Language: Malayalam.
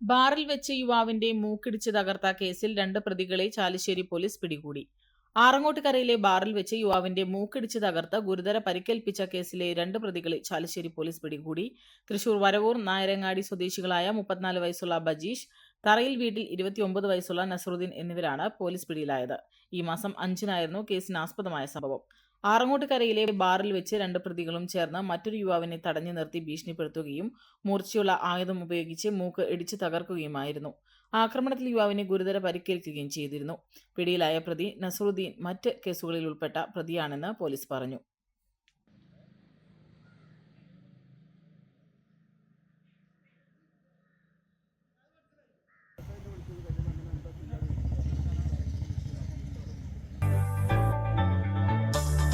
ബാറിൽ വെച്ച് യുവാവിന്റെ മൂക്കിടിച്ച് തകർത്ത കേസിൽ രണ്ട് പ്രതികളെ ചാലിശ്ശേരി പോലീസ് പിടികൂടി. ആറങ്ങോട്ടുകരയിലെ ബാറിൽ വെച്ച് യുവാവിന്റെ മൂക്കിടിച്ച് തകർത്ത് ഗുരുതര പരിക്കേൽപ്പിച്ച കേസിലെ രണ്ട് പ്രതികളെ ചാലിശ്ശേരി പോലീസ് പിടികൂടി. തൃശൂർ വരവൂർ നായരങ്ങാടി സ്വദേശികളായ മുപ്പത്തിനാല് വയസ്സുള്ള ബജീഷ് തറയിൽ വീട്ടിൽ ഇരുപത്തിയൊമ്പത് വയസ്സുള്ള നസറുദ്ദീൻ എന്നിവരാണ് പോലീസ് പിടിയിലായത്. ഈ മാസം അഞ്ചിനായിരുന്നു കേസിനാസ്പദമായ സംഭവം. ആറങ്ങോട്ടുകരയിലെ ബാറിൽ വെച്ച് രണ്ട് പ്രതികളും ചേർന്ന് മറ്റൊരു യുവാവിനെ തടഞ്ഞു നിർത്തി ഭീഷണിപ്പെടുത്തുകയും മൂർച്ചയുള്ള ആയുധം ഉപയോഗിച്ച് മൂക്ക് ഇടിച്ചു തകർക്കുകയുമായിരുന്നു. ആക്രമണത്തിൽ യുവാവിനെ ഗുരുതര പരിക്കേൽക്കുകയും ചെയ്തിരുന്നു. പിടിയിലായ പ്രതി നസറുദ്ദീൻ മറ്റ് കേസുകളിൽ ഉൾപ്പെട്ട പ്രതിയാണെന്ന് പോലീസ് പറഞ്ഞു.